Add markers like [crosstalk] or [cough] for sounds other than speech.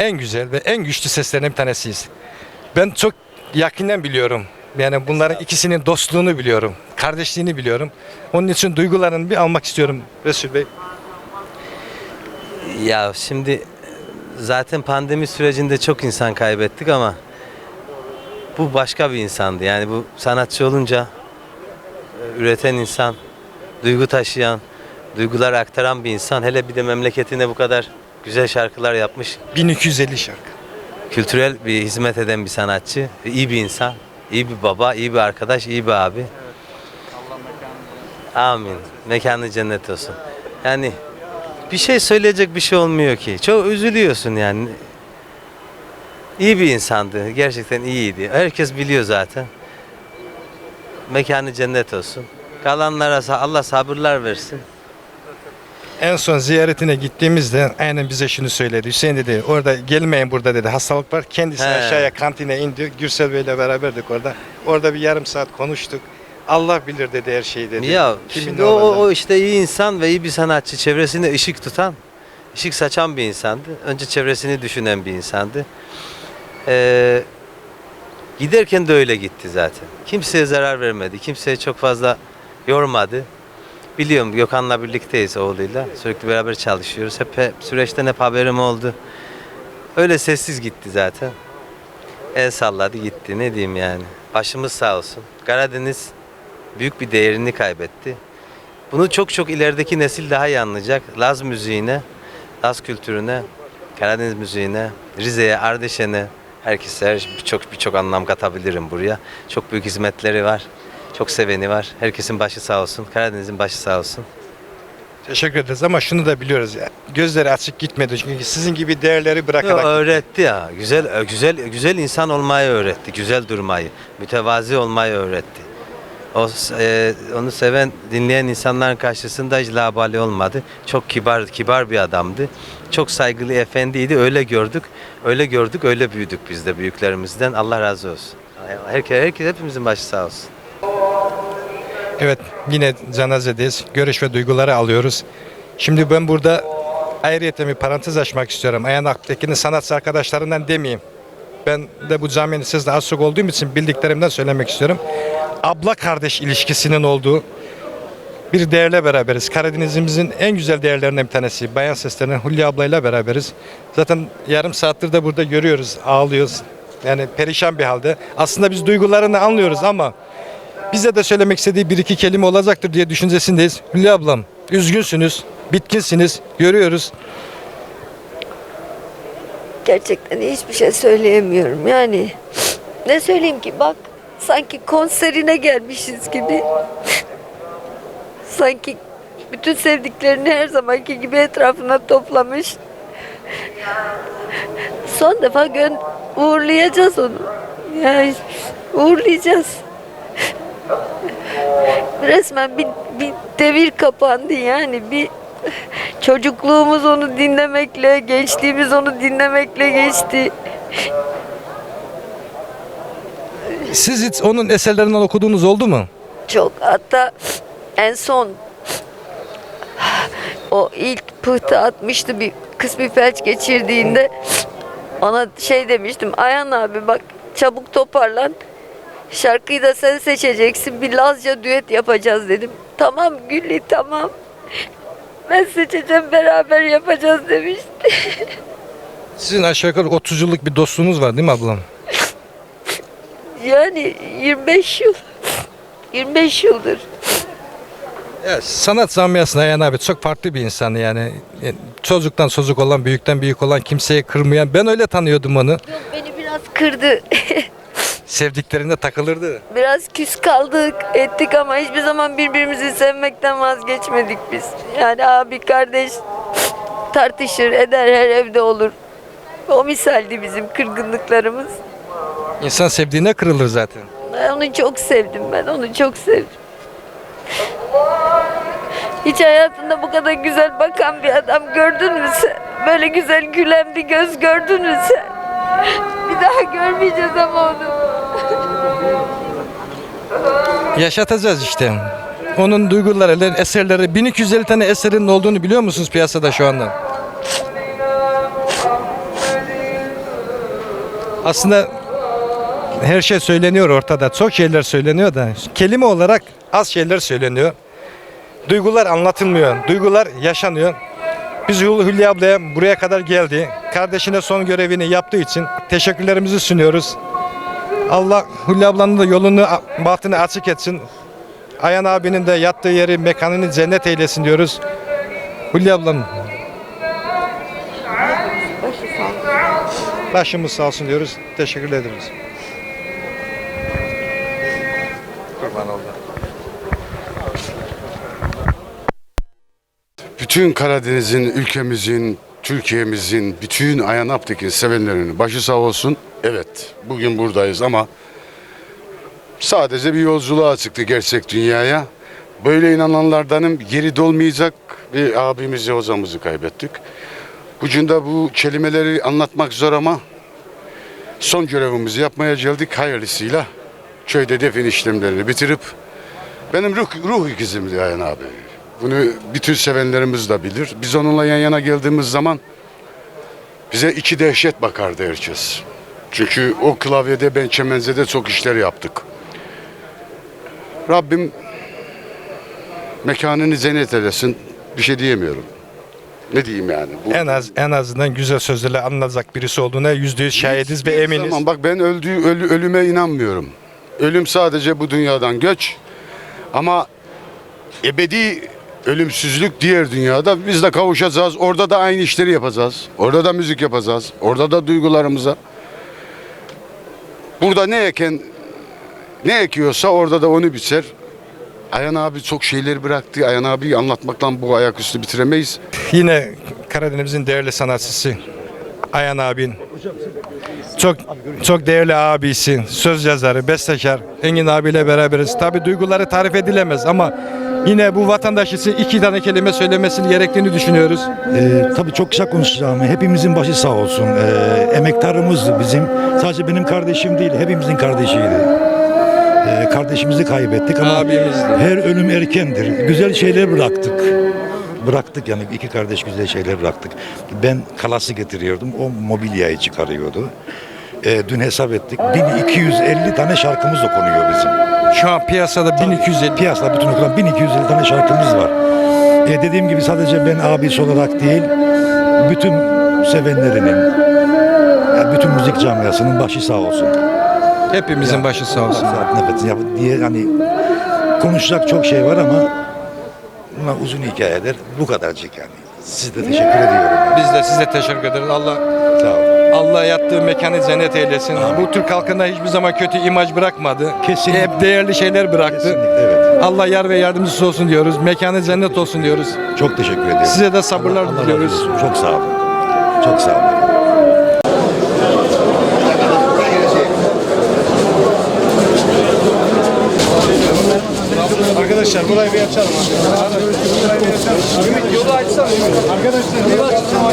en güzel ve en güçlü seslerinden bir tanesiyiz. Ben çok yakından biliyorum. Yani bunların ikisinin dostluğunu biliyorum. Kardeşliğini biliyorum. Onun için duygularını bir almak istiyorum Resul Bey. Ya şimdi zaten pandemi sürecinde çok insan kaybettik ama bu başka bir insandı. Yani bu sanatçı olunca e, üreten insan, duygu taşıyan, duyguları aktaran bir insan. Hele bir de memleketine bu kadar güzel şarkılar yapmış. 1250 şarkı. Kültürel bir hizmet eden bir sanatçı. iyi bir insan, iyi bir baba, iyi bir arkadaş, iyi bir abi. Amin. Mekanı cennet olsun. Yani bir şey söyleyecek bir şey olmuyor ki. Çok üzülüyorsun yani. İyi bir insandı. Gerçekten iyiydi. Herkes biliyor zaten. Mekanı cennet olsun. Kalanlara Allah sabırlar versin. En son ziyaretine gittiğimizde aynen bize şunu söyledi. Hüseyin dedi orada gelmeyin burada dedi. Hastalık var. Kendisi He. aşağıya kantine indi. Gürsel Bey'le beraberdik orada. Orada bir yarım saat konuştuk. Allah bilir dedi her şeyi dedi. Ya Kimin şimdi ne o, o, olacağını. o işte iyi insan ve iyi bir sanatçı. Çevresine ışık tutan, ışık saçan bir insandı. Önce çevresini düşünen bir insandı. Ee, giderken de öyle gitti zaten. Kimseye zarar vermedi. Kimseye çok fazla yormadı. Biliyorum Gökhan'la birlikteyiz oğluyla. Sürekli beraber çalışıyoruz. Hep, hep süreçten hep haberim oldu. Öyle sessiz gitti zaten. El salladı gitti. Ne diyeyim yani. Başımız sağ olsun. Karadeniz büyük bir değerini kaybetti. Bunu çok çok ilerideki nesil daha iyi anlayacak. Laz müziğine, Laz kültürüne, Karadeniz müziğine, Rize'ye, Ardeşen'e, herkese her- birçok birçok anlam katabilirim buraya. Çok büyük hizmetleri var. Çok seveni var. Herkesin başı sağ olsun. Karadeniz'in başı sağ olsun. Teşekkür ederiz ama şunu da biliyoruz ya. Gözleri açık gitmedi çünkü sizin gibi değerleri Yo, bırakarak öğretti ya. Güzel güzel güzel insan olmayı öğretti. Güzel durmayı, mütevazi olmayı öğretti. O e, onu seven, dinleyen insanların karşısında hiç labali olmadı. Çok kibar kibar bir adamdı. Çok saygılı, efendiydi. Öyle gördük. Öyle gördük, öyle büyüdük biz de büyüklerimizden. Allah razı olsun. Herkes, herkes hepimizin başı sağ olsun. Evet yine cenazedeyiz. Görüş ve duyguları alıyoruz. Şimdi ben burada ayrıyeten bir parantez açmak istiyorum. Ayhan Aktekin'in sanatçı arkadaşlarından demeyeyim. Ben de bu caminin sizle az çok olduğum için bildiklerimden söylemek istiyorum. Abla kardeş ilişkisinin olduğu bir değerle beraberiz. Karadenizimizin en güzel değerlerinden bir tanesi. Bayan seslerinden Hulya ablayla beraberiz. Zaten yarım saattir de burada görüyoruz, ağlıyoruz. Yani perişan bir halde. Aslında biz duygularını anlıyoruz ama bize de söylemek istediği bir iki kelime olacaktır diye düşüncesindeyiz. Hülya ablam, üzgünsünüz, bitkinsiniz, görüyoruz. Gerçekten hiçbir şey söyleyemiyorum yani. Ne söyleyeyim ki bak sanki konserine gelmişiz gibi. sanki bütün sevdiklerini her zamanki gibi etrafına toplamış. Son defa gön uğurlayacağız onu. Yani uğurlayacağız. [laughs] Resmen bir, bir devir kapandı yani. Bir çocukluğumuz onu dinlemekle, gençliğimiz onu dinlemekle geçti. Siz hiç onun eserlerinden okuduğunuz oldu mu? Çok. Hatta en son o ilk pıhtı atmıştı bir kısmi felç geçirdiğinde ona şey demiştim. Ayhan abi bak çabuk toparlan şarkıyı da sen seçeceksin bir Lazca düet yapacağız dedim. Tamam Güllü tamam ben seçeceğim beraber yapacağız demişti. [laughs] Sizin aşağı yukarı 30 yıllık bir dostluğunuz var değil mi ablam? Yani 25 yıl 25 yıldır Ya, sanat camiasında Ayhan abi çok farklı bir insan yani. Yani Çocuktan çocuk olan, büyükten büyük olan, kimseye kırmayan. Ben öyle tanıyordum onu. Yok, beni biraz kırdı. [laughs] Sevdiklerine takılırdı. Biraz küs kaldık, ettik ama hiçbir zaman birbirimizi sevmekten vazgeçmedik biz. Yani abi kardeş tartışır, eder, her evde olur. O misaldi bizim kırgınlıklarımız. İnsan sevdiğine kırılır zaten. Ben onu çok sevdim ben, onu çok sevdim. Hiç hayatında bu kadar güzel bakan bir adam gördün mü sen? Böyle güzel gülen bir göz gördün mü sen? Bir daha görmeyeceğiz ama onu. Yaşatacağız işte. Onun duyguları, eserleri, 1250 tane eserinin olduğunu biliyor musunuz piyasada şu anda? Aslında her şey söyleniyor ortada. Çok şeyler söyleniyor da kelime olarak az şeyler söyleniyor. Duygular anlatılmıyor. Duygular yaşanıyor. Biz Hül- Hülya ablaya buraya kadar geldi. Kardeşine son görevini yaptığı için teşekkürlerimizi sunuyoruz. Allah Hülya ablanın da yolunu, bahtını açık etsin. Ayhan abinin de yattığı yeri, mekanını cennet eylesin diyoruz. Hülya ablam. Başımız sağ olsun diyoruz. Teşekkür ederiz. Kurban oldu. Bütün Karadeniz'in, ülkemizin, Türkiye'mizin, bütün Ayhan Aptekin sevenlerinin başı sağ olsun. Evet, bugün buradayız ama sadece bir yolculuğa çıktı gerçek dünyaya. Böyle inananlardanım geri dolmayacak bir abimizi, hocamızı kaybettik. De bu kelimeleri anlatmak zor ama son görevimizi yapmaya geldik hayırlısıyla. Köyde defin işlemlerini bitirip benim ruh, ruh ikizimdi Ayhan abi. Bunu bütün sevenlerimiz de bilir. Biz onunla yan yana geldiğimiz zaman bize iki dehşet bakardı herkes. Çünkü o klavyede ben Çemenze'de çok işler yaptık. Rabbim mekanını cennet eylesin. Bir şey diyemiyorum. Ne diyeyim yani? Bu, En az en azından güzel sözlerle anlatacak birisi olduğuna yüzde yüz şahidiz ve eminiz. Zaman bak ben öldüğü ölü, ölüme inanmıyorum. Ölüm sadece bu dünyadan göç. Ama ebedi ölümsüzlük diğer dünyada biz de kavuşacağız. Orada da aynı işleri yapacağız. Orada da müzik yapacağız. Orada da duygularımıza. Burada ne eken ne ekiyorsa orada da onu biçer. Ayhan abi çok şeyler bıraktı. Ayhan abi anlatmaktan bu ayaküstü bitiremeyiz. Yine Karadeniz'in değerli sanatçısı Ayhan abin. Çok çok değerli abisi, söz yazarı, bestekar Engin abiyle beraberiz. Tabi duyguları tarif edilemez ama yine bu vatandaş için iki tane kelime söylemesini gerektiğini düşünüyoruz. Ee, tabii çok kısa konuşacağım. Hepimizin başı sağ olsun. Ee, emektarımızdı bizim. Sadece benim kardeşim değil, hepimizin kardeşiydi. Ee, kardeşimizi kaybettik ama Abimizdi. her ölüm erkendir. Güzel şeyler bıraktık. Bıraktık yani iki kardeş güzel şeyler bıraktık. Ben kalası getiriyordum, o mobilyayı çıkarıyordu. Ee, dün hesap ettik. 1250 tane şarkımız dokunuyor bizim. Şu an piyasada 1250 Piyasada bütün okulan 1250 tane şarkımız var. E dediğim gibi sadece ben abisi olarak değil, bütün sevenlerinin, ya bütün müzik camiasının başı sağ olsun. hepimizin başı sağ olsun. Saat nefesini yap diye hani konuşacak çok şey var ama bunlar uzun hikayeler. Bu kadarcık yani. Size de teşekkür ediyorum. Biz de size teşekkür ederiz. Allah. Allah yattığı mekanı cennet eylesin. Bu Türk halkına hiçbir zaman kötü imaj bırakmadı. Kesinlikle. Hep değerli şeyler bıraktı. Kesinlikle evet. Allah yar ve yardımcısı olsun diyoruz. Mekanı cennet olsun diyoruz. Çok teşekkür ediyorum. Size de sabırlar Allah- Allah diliyoruz. olsun. Çok sağ olun. Çok sağ olun. Arkadaşlar burayı bir açalım. Ümit yolu açsana Ümit. Arkadaşlar yolu açsana.